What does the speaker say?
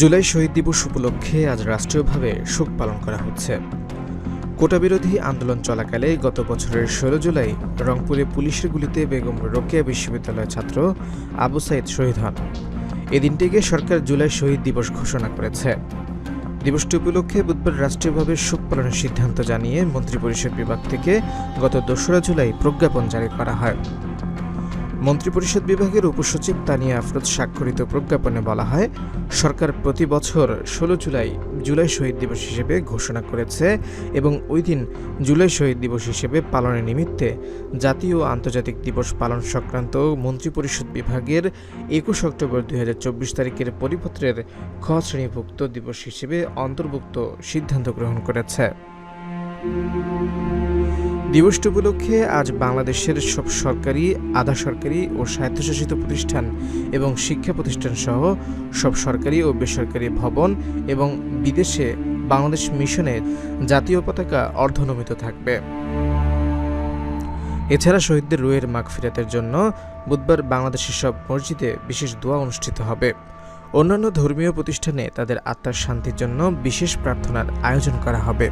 জুলাই শহীদ দিবস উপলক্ষে আজ রাষ্ট্রীয়ভাবে শোক পালন করা হচ্ছে। কোটা বিরোধী আন্দোলন চলাকালে গত বছরের ষোলো জুলাই রংপুরে পুলিশের গুলিতে বেগম রোকেয়া বিশ্ববিদ্যালয়ের ছাত্র আবু সাইদ শহীদ হন। এই দিনটিকে সরকার জুলাই শহীদ দিবস ঘোষণা করেছে। দিবসটি উপলক্ষে বুধবার রাষ্ট্রীয়ভাবে শোক পালনের সিদ্ধান্ত জানিয়ে মন্ত্রিপরিষদ বিভাগ থেকে গত দোসরা জুলাই প্রজ্ঞাপন জারি করা হয়। মন্ত্রিপরিষদ বিভাগের উপসচিব তানিয়া আফরোজ স্বাক্ষরিত প্রজ্ঞাপনে বলা হয়, সরকার প্রতি বছর ষোলো জুলাই জুলাই শহীদ দিবস হিসেবে ঘোষণা করেছে এবং ওই দিন জুলাই শহীদ দিবস হিসেবে পালনের নিমিত্তে জাতীয় আন্তর্জাতিক দিবস পালন সংক্রান্ত মন্ত্রিপরিষদ বিভাগের একুশ অক্টোবর দুই হাজার চব্বিশ তারিখের পরিপত্রের খ শ্রেণীভুক্ত দিবস হিসেবে অন্তর্ভুক্ত সিদ্ধান্ত গ্রহণ করেছে। দিবসটি উপলক্ষে আজ বাংলাদেশের সব সরকারি, আধা সরকারি ও স্বায়ত্তশাসিত প্রতিষ্ঠান এবং শিক্ষা প্রতিষ্ঠান সহ সব সরকারি ও বেসরকারি ভবন এবং বিদেশে বাংলাদেশ মিশনে জাতীয় পতাকা অর্ধনমিত থাকবে। এছাড়া শহীদদের রুয়ের মাগফিরাতের জন্য বুধবার বাংলাদেশের সব মসজিদে বিশেষ দোয়া অনুষ্ঠিত হবে। অন্যান্য ধর্মীয় প্রতিষ্ঠানে তাদের আত্মার শান্তির জন্য বিশেষ প্রার্থনার আয়োজন করা হবে।